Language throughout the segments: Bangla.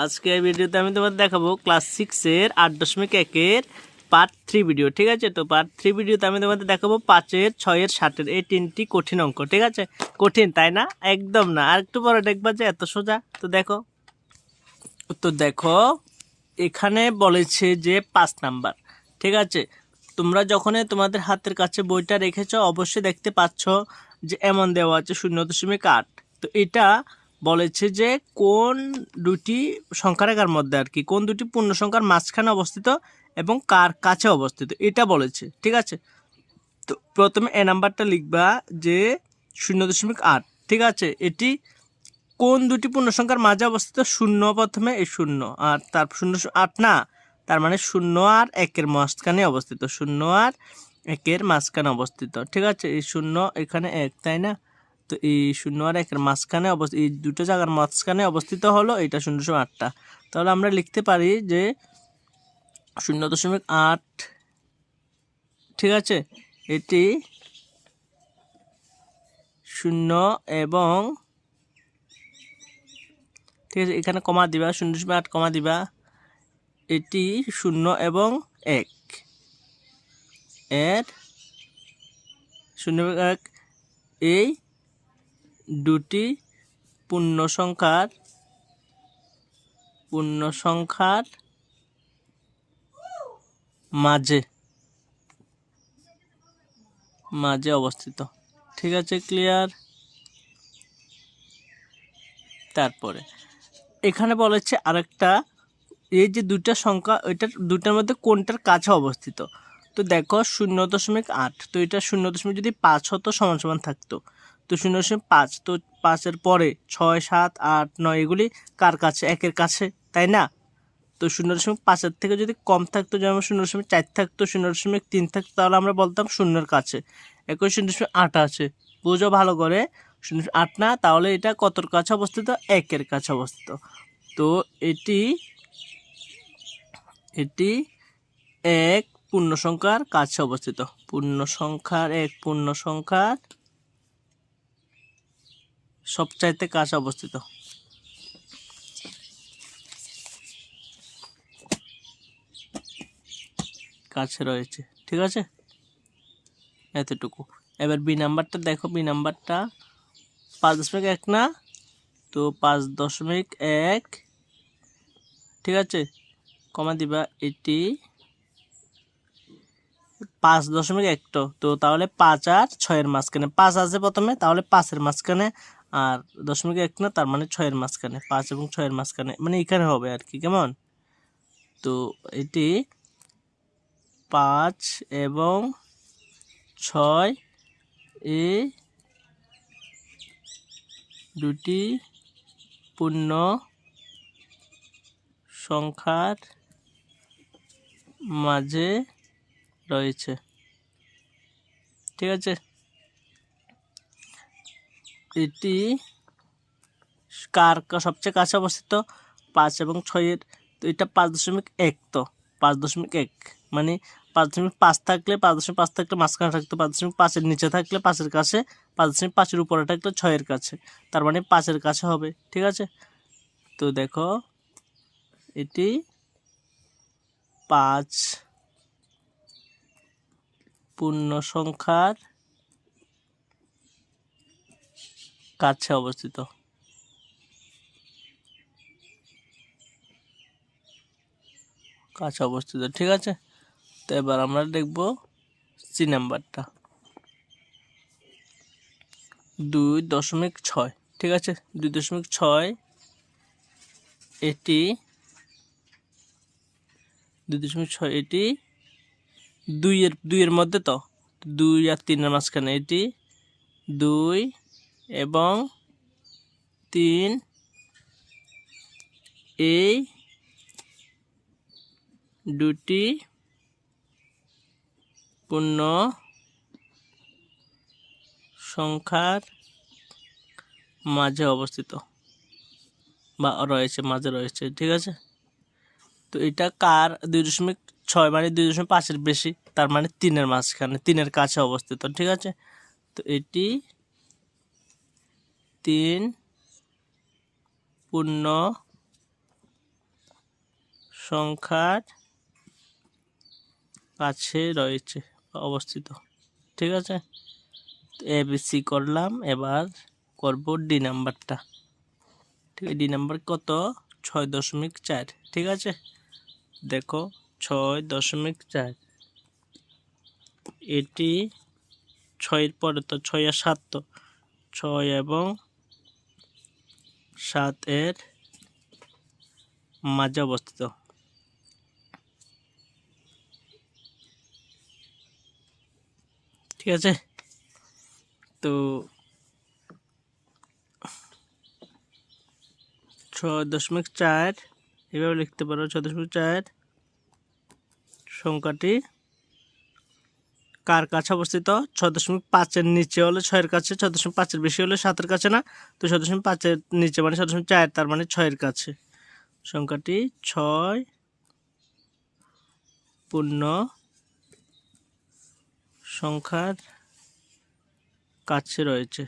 আজকে এই ভিডিওতে আমি তোমাদের দেখাবো ক্লাস সিক্সের আট দশমিক একের পার্ট থ্রি ভিডিও ঠিক আছে? তো পার্ট থ্রি ভিডিওতে আমি তোমাদের দেখাবো পাঁচের, ছয়ের ষাটের এই তিনটি কঠিন অঙ্ক, ঠিক আছে? কঠিন, তাই না? একদম না। আর একটু পরে দেখবা যে এত সোজা। তো দেখো। তো দেখো, এখানে বলেছে যে পাঁচ নাম্বার, ঠিক আছে? তোমরা যখন তোমাদের হাতের কাছে বইটা রেখেছো, অবশ্যই দেখতে পাচ্ছ যে এমন দেওয়া আছে শূন্য দশমিক আট। তো এটা বলেছে যে কোন দুটি সংখ্যারেখার মধ্যে আর কি, কোন দুটি পূর্ণ সংখ্যার মাঝখানে অবস্থিত এবং কার কাছে অবস্থিত, এটা বলেছে, ঠিক আছে? তো প্রথমে এ নাম্বারটা লিখবা যে শূন্য দশমিক আট, ঠিক আছে? এটি কোন দুটি পূর্ণ সংখ্যার মাঝে অবস্থিত? শূন্য প্রথমে এই শূন্য, আর তার শূন্য আট না, তার মানে শূন্য আর একের মাঝখানে অবস্থিত, শূন্য আর একের মাঝখানে অবস্থিত, ঠিক আছে? এই শূন্য এখানে এক, তাই না? তো এই শূন্য আর একের মাঝখানে অবস্থিত এই দুটো জায়গার মাঝখানে অবস্থিত হলো এটা শূন্য দশমিক আটটা। তাহলে আমরা লিখতে পারি যে শূন্য দশমিক আট, ঠিক আছে? এটি শূন্য এবং, ঠিক আছে, এখানে কমা দিবা, শূন্য দশমিক আট কমা দিবা। এটি শূন্য এবং এক। এর শূন্য এক, এই দুটি পূর্ণ সংখ্যার পূর্ণ সংখ্যার মাঝে মাঝে অবস্থিত। ঠিক আছে ক্লিয়ার তারপরে, এখানে বলেছে আরেকটা, এই যে দুইটা সংখ্যা ওইটার দুটার মধ্যে কোনটার কাছে অবস্থিত? তো দেখো, শূন্য দশমিক আট, তো এটা শূন্য দশমিক যদি পাঁচ হতো, সমান সমান থাকতো। তো শূন্য দশমিক পাঁচ। তো পাঁচের পরে ছয়, সাত, আট, নয় এগুলি কার কাছে? একের কাছে, তাই না? তো শূন্য দশমিক পাঁচের থেকে যদি কম থাকতো, যেমন শূন্য দশমিক চার থাকতো, শূন্য দশমিক তিন থাকতো, তাহলে আমরা বলতাম শূন্যের কাছে। একই শূন্য দশমিক আট আছে। বুঝো ভালো করে। শূন্য আট না, তাহলে এটা কতর কাছে অবস্থিত? একের কাছে অবস্থিত। তো এটি এটি এক পূর্ণ সংখ্যার কাছে অবস্থিত। পূর্ণ সংখ্যার এক পূর্ণ সংখ্যার সবচাইতে কাছে অবস্থিত। কাছে রয়েছে, ঠিক আছে? এতটুকু। এবার বি নাম্বারটা দেখো, বি নাম্বারটা পাঁচ দশমিক এক না? তো পাঁচ দশমিক এক, ঠিক আছে? কমা দিবা এটি পাঁচ দশমিক একটা তো তাহলে পাঁচ আর ছয়ের মাঝখানে, পাঁচ আছে প্রথমে, তাহলে পাঁচের মাঝখানে আর দশমিক এক না, তার মানে ছয়ের মাঝখানে, পাঁচ এবং ছয়ের মাঝখানে মানে এখানে হবে আর কি, কেমন? তো এটি পাঁচ এবং ছয় এ দুটি পূর্ণ সংখ্যার মাঝে রয়েছে। ঠিক আছে? এটি কার সবচেয়ে কাছে অবস্থিত পাঁচ এবং ছয়ের তো এটা পাঁচ দশমিক এক তো, পাঁচ দশমিক এক। মানে পাঁচ দশমিক পাঁচ থাকলে পাঁচ দশমিক পাঁচ থাকলে মাঝখানে থাকতো পাঁচ দশমিক পাঁচের নিচে থাকলে পাঁচের কাছে পাঁচ দশমিক পাঁচের উপরে থাকলে ছয়ের কাছে। তার মানে পাঁচের কাছে হবে, ঠিক আছে? তো দেখো, এটি পাঁচ পূর্ণ সংখ্যার কাছে অবস্থিত। কাছে অবস্থিত, ঠিক আছে? তো এবার আমরা দেখব সি নাম্বারটা দুই দশমিক ছয়, ঠিক আছে? দুই দশমিক ছয়, এটি দুই দশমিক ছয়, এটি দুইয়ের দুইয়ের মধ্যে তো? দুই আর তিনের মাঝখানে এটি দুই এবং তিন, এই দুটি পূর্ণ সংখ্যার মাঝে অবস্থিত বা রয়েছে, মাঝে রয়েছে, ঠিক আছে? তো এটা কার দুই দশমিক ছয় মানে দুই দশমিক পাঁচের বেশি, তার মানে তিনের মাঝখানে, তিনের কাছে অবস্থিত, ঠিক আছে? তো এটি তিন, পূর্ণ সংখ্যার কাছে রয়েছে, অবস্থিত। ঠিক আছে? এ বি সি করলাম, এবার করব ডি নাম্বারটা। ঠিক আছে? ডি নাম্বার কত? ছয় দশমিক চার। ঠিক আছে? দেখো, ছয় দশমিক চার। এটি ছয়ের পরে তো, ছয় সাত তো। ছয় এবং সাত এর মাঝে অবস্থিত। ঠিক আছে? তো ছয় দশমিক চার, এভাবে লিখতে পারো, ছয় দশমিক চার সংখ্যাটি কার কাছে অবস্থিত? ছয় দশমিক পাঁচের নিচে হলে ছয়ের কাছে, ছয় দশমিক পাঁচের বেশি হলে সাতের কাছে না? তো ছয় দশমিক পাঁচের নিচে মানে ছয় দশমিক চার, তার মানে ছয়ের কাছে। সংখ্যাটি ছয় পূর্ণ সংখ্যার কাছে রয়েছে।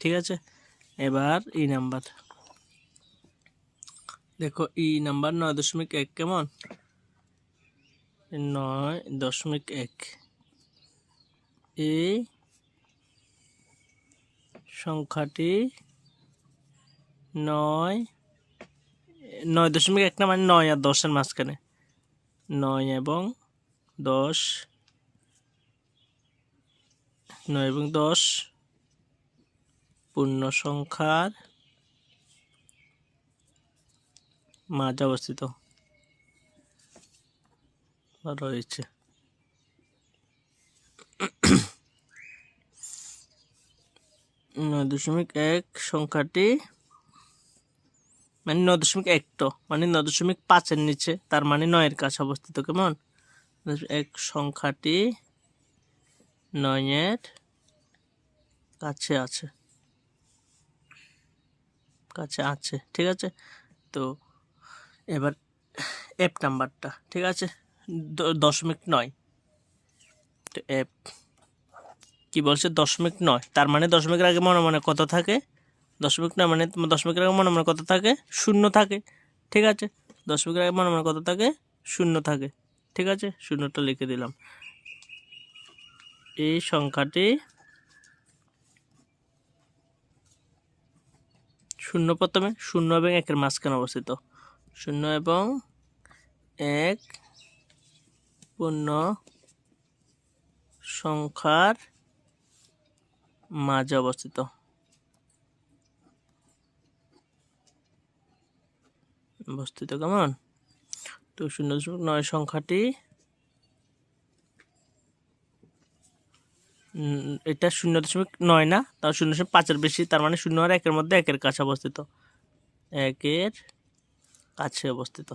ঠিক আছে? এবার ই নাম্বার। দেখো, ই নাম্বার নয় দশমিক এক, কেমন? নয় দশমিক এক। এই সংখ্যাটি নয় নয় দশমিক এক না মানে নয় আর দশের মাঝখানে। নয় এবং দশ, নয় এবং দশ পূর্ণ সংখ্যার মাঝে অবস্থিত। রয়েছে নয় দশমিক এক সংখ্যাটি মানে নয় দশমিক এক তো মানে নয় দশমিক পাঁচের নিচে, তার মানে নয়ের কাছে অবস্থিত, কেমন? এক সংখ্যাটি নয়ের কাছে আছে। কাছে আছে, ঠিক আছে? তো এবার অ্যাপ নাম্বারটা ঠিক আছে? দশমিক নয়। কি বলছে? দশমিক নয়। তার মানে দশমিকের আগে মনে মনে কত থাকে? দশমিক নয় মানে দশমিকের আগে মনে মনে কত থাকে? শূন্য থাকে। ঠিক আছে? দশমিকের আগে মনে মনে কত থাকে? শূন্য থাকে। ঠিক আছে? শূন্যটা লিখে দিলাম। এই সংখ্যাটি শূন্য প্রথমে, শূন্য এবং একের মাঝখানে অবস্থিত। শূন্য এবং এক পূর্ণ সংখ্যার মাঝে অবস্থিত। অবস্থিত কেমন? তো শূন্য দশমিক নয় সংখ্যাটি এটা শূন্য দশমিক নয় না, তাও শূন্য দশমিক পাঁচের বেশি, তার মানে শূন্য আর একের মধ্যে একের কাছে অবস্থিত। একের কাছে অবস্থিত।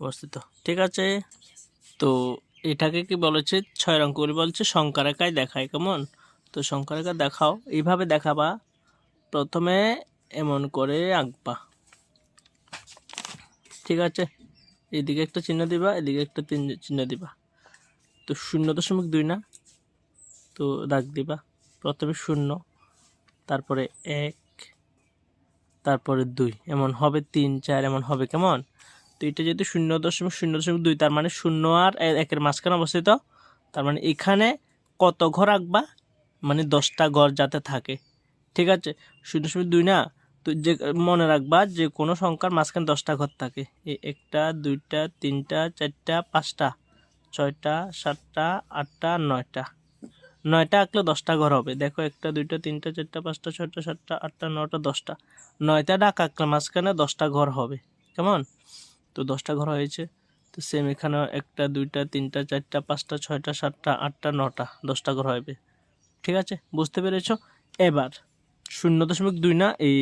অবস্থিত। ঠিক আছে? তো এটাকে কি বলেছে? ছয় অঙ্ক করে বলছে রেখায় দেখায়, কেমন? তো রেখা দেখাও। এইভাবে দেখাবা। প্রথমে এমন করে আঁকবা। ঠিক আছে? এদিকে একটা চিহ্ন দিবা, এদিকে একটা তিন- চিহ্ন দিবা। তো শূন্য দশমিক দুই না? তো দাগ দিবা। প্রথমে শূন্য, তারপরে এক, তারপরে দুই। এমন হবে তিন, চার, এমন হবে, কেমন? তো এটা যেহেতু শূন্য দশমিক শূন্য দশমিক দুই, তার মানে শূন্য আর একের মাঝখানে অবস্থিত। তার মানে এখানে কত ঘর আঁকবা? মানে দশটা ঘর যাতে থাকে। ঠিক আছে? শূন্য দশমিক দুই না? তো যে, মনে রাখবা যে কোনো সংখ্যার মাঝখানে দশটা ঘর থাকে। এই একটা, দুইটা, তিনটা, চারটা, পাঁচটা, ছয়টা, সাতটা, আটটা, নয়টা। নয়টা আঁকলে দশটা ঘর হবে। দেখো, একটা, দুইটা, তিনটা, চারটা, পাঁচটা, ছয়টা, সাতটা, আটটা নয়টা দশটা। নয়টা ডাক আঁকলে মাঝখানে দশটা ঘর হবে। কেমন? তো দশটা ঘর হয়েছে। তো সেম এখানে একটা, দুইটা, তিনটা, চারটা, পাঁচটা, ছয়টা, সাতটা, আটটা, নটা, দশটা ঘর হবে। ঠিক আছে? বুঝতে পেরেছ? এবার শূন্য দশমিক দুই না, এই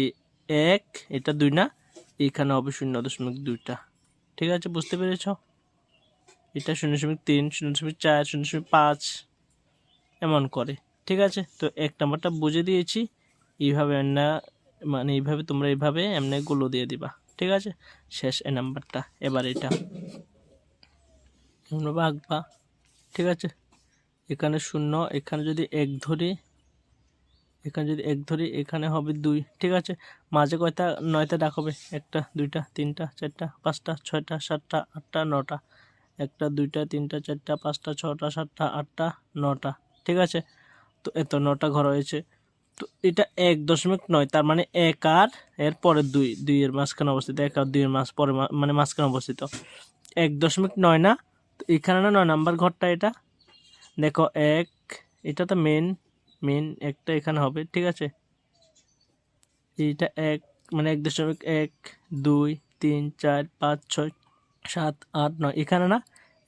এক, এটা দুই না, এখানে হবে শূন্য দশমিক দুইটা। ঠিক আছে? বুঝতে পেরেছ? এটা শূন্য দশমিক তিন, শূন্য দশমিক চার, শূন্য দশমিক পাঁচ, এমন করে। ঠিক আছে? তো এক নাম্বারটা বুঝে দিয়েছি। এইভাবে না মানে এইভাবে তোমরা এইভাবে এমনি গুলো দিয়ে দিবা। ঠিক আছে? শেষ এ নাম্বারটা। এবার এটা। তোমরা আঁকবা ঠিক আছে? এখানে শূন্য, এখানে যদি এক ধরি, এখানে যদি এক ধরি, এখানে হবে দুই, ঠিক আছে? মাঝে কয়টা, নয়টা ডাক হবে? একটা, দুইটা, তিনটা, চারটা, পাঁচটা, ছয়টা, সাতটা, আটটা, নটা। একটা, দুইটা, তিনটা, চারটা, পাঁচটা, ছটা, সাতটা, আটটা, নটা, ঠিক আছে? তো এত নটা ঘর হয়েছে। তো এটা এক দশমিক নয়, তার মানে এক আর এর পরে দুই, দুইয়ের মাঝখানে অবস্থিত, এক আর দুইয়ের মাঝ, পরে মানে মাঝখানে অবস্থিত। এক দশমিক নয় না? তো এখানে না, নয় নাম্বার ঘরটা এটা? দেখো, এক, এটা তো মেন মেন একটা এখানে হবে, ঠিক আছে? এটা এক মানে এক দশমিক এক, দুই, তিন, চার, পাঁচ, ছয়, সাত, আট, নয়, এখানে না?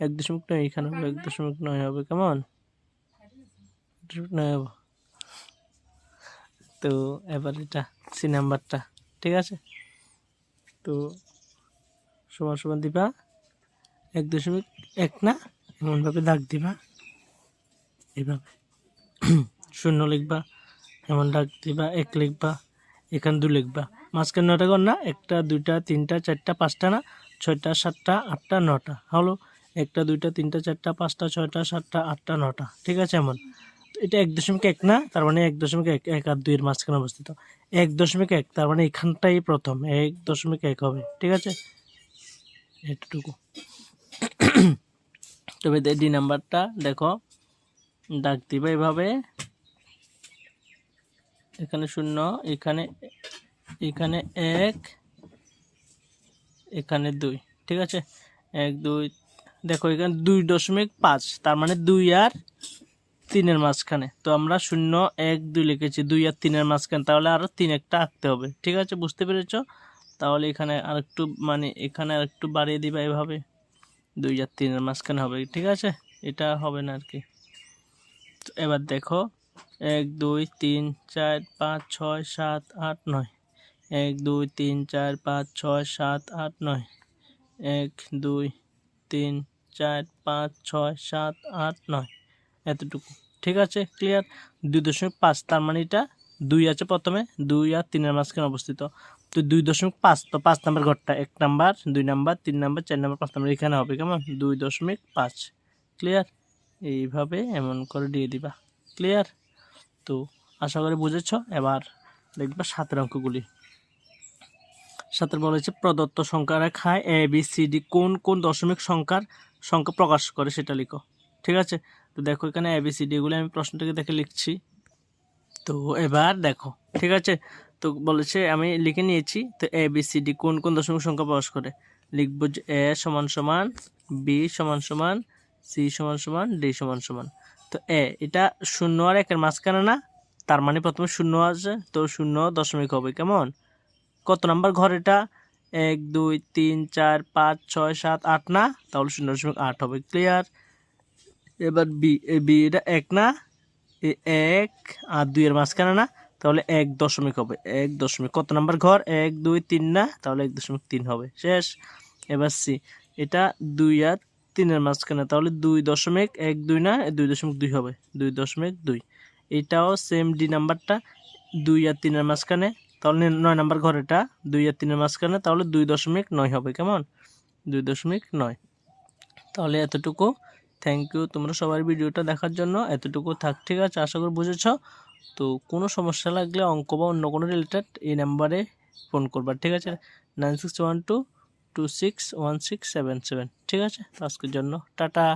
এক দশমিক নয়, এখানে এক দশমিক নয় হবে, কেমন? নয় হবে। তো এবার এটা সি নাম্বারটা, ঠিক আছে? তো সমান সমান দিবা, এক দশমিক এক না, এমনভাবে দাগ দিবা। এইভাবে শূন্য লিখবা, এমন দাগ দিবা, এক লিখবা, এখানে দু লিখবা। মাঝখানে নটা ঘর না, একটা, দুইটা, তিনটা, চারটা, পাঁচটা না, ছয়টা, সাতটা, আটটা, নটা। হলো, একটা, দুইটা, তিনটা, চারটা, পাঁচটা, ছয়টা, সাতটা, আটটা, নটা, ঠিক আছে এমন? এটা এক দশমিক এক না? তার মানে এক দশমিক এক এক আর দুইয়ের মাঝখানে অবস্থিত। এক দশমিক এক, তার মানে এখানটাই প্রথম। এক দশমিক এক হবে, ঠিক আছে? এটুকু। তবে ডি নাম্বারটা দেখো, ডাক দিবে এভাবে। এখানে শূন্য, এখানে এখানে এক, এখানে দুই, ঠিক আছে? এক, দুই, দেখো এখানে দুই দশমিক পাঁচ, তার মানে দুই আর তিনের মাঝখানে। তো আমরা শূন্য, এক, দুই লিখেছি, দুই আর তিনের মাঝখানে। তাহলে আরও তিন একটা আঁকতে হবে। ঠিক আছে, বুঝতে পেরেছ? তাহলে এখানে আরেকটু মানে এখানে আরেকটু বাড়িয়ে দিবা এভাবে। দুই আর তিনের মাঝখানে হবে। ঠিক আছে? এটা হবে না আর কি এবার দেখো, এক, দুই, তিন, চার, পাঁচ, ছয়, সাত, আট, নয়। এক, দুই, তিন, চার, পাঁচ, ছয়, সাত, আট, নয়। এক, দুই, তিন, চার, পাঁচ, ছয়, সাত, আট, নয়। এতটুকু। ঠিক আছে? ক্লিয়ার দুই দশমিক পাঁচ, তার মানে এটা দুই আছে প্রথমে, দুই আর তিনের মাঝখানে অবস্থিত। তো দুই দশমিক পাঁচ, তো পাঁচ নাম্বার ঘরটা, এক নাম্বার, দুই নাম্বার, তিন নাম্বার, চার নাম্বার, পাঁচ নাম্বার, এখানে হবে কেমন? দুই দশমিক পাঁচ। ক্লিয়ার এইভাবে এমন করে দিয়ে দিবা। ক্লিয়ার তো আশা করি বুঝেছ? এবার দেখবা সাতের অঙ্কগুলি। সাতের বলা হয়েছে, প্রদত্ত সংখ্যা রেখায় এ বি সি ডি কোন কোন দশমিক সংখ্যার সংখ্যা প্রকাশ করে সেটা লিখো। ঠিক আছে? তো দেখো এখানে এ বি সি ডি এগুলো আমি প্রশ্নটাকে দেখে লিখছি। তো এবার দেখো, ঠিক আছে? তো বলেছে, আমি লিখে নিয়েছি, তো এ বি সি ডি কোন কোন দশমিক সংখ্যা প্রকাশ করে? লিখব যে এ সমান সমান বি সমান সমান সি সমান সমান ডি সমান সমান। তো এ এটা শূন্য আর একের মাঝখানে না? তার মানে প্রথমে শূন্য আছে তো শূন্য দশমিক হবে, কেমন? কত নাম্বার ঘর এটা? এক, দুই, তিন, চার, পাঁচ, ছয়, সাত, আট, না? তাহলে শূন্য দশমিক আট হবে ক্লিয়ার এবার বি, এ, বি এটা এক না এক, আর দুইয়ের মাঝখানে না, তাহলে এক দশমিক হবে, এক দশমিক। কত নাম্বার ঘর? এক, দুই, তিন না, তাহলে এক দশমিক তিন হবে। শেষ। এবার সি, এটা দুই আর তিনের মাঝখানে, তাহলে দুই দশমিক এক দুই না দুই দশমিক দুই হবে, দুই দশমিক দুই। এটাও সেম ডি নাম্বারটা, দুই আর তিনের মাঝখানে, তাহলে নয় নাম্বার ঘর এটা, দুই আর তিনের মাঝখানে, তাহলে দুই দশমিক নয় হবে, কেমন? দুই দশমিক নয়। তাহলে এতটুকু। থ্যাংক ইউ তোমরা সবার ভিডিওটা দেখার জন্য এতটুকু থাক, ঠিক আছে? আশা করি বুঝেছ? তো কোনো সমস্যা লাগলে অঙ্ক বা অন্য কোনো রিলেটেড এই নাম্বারে ফোন করবার ঠিক আছে? Nine six one two two six one six seven seven ঠিক আছে? আজকের জন্য টাটা।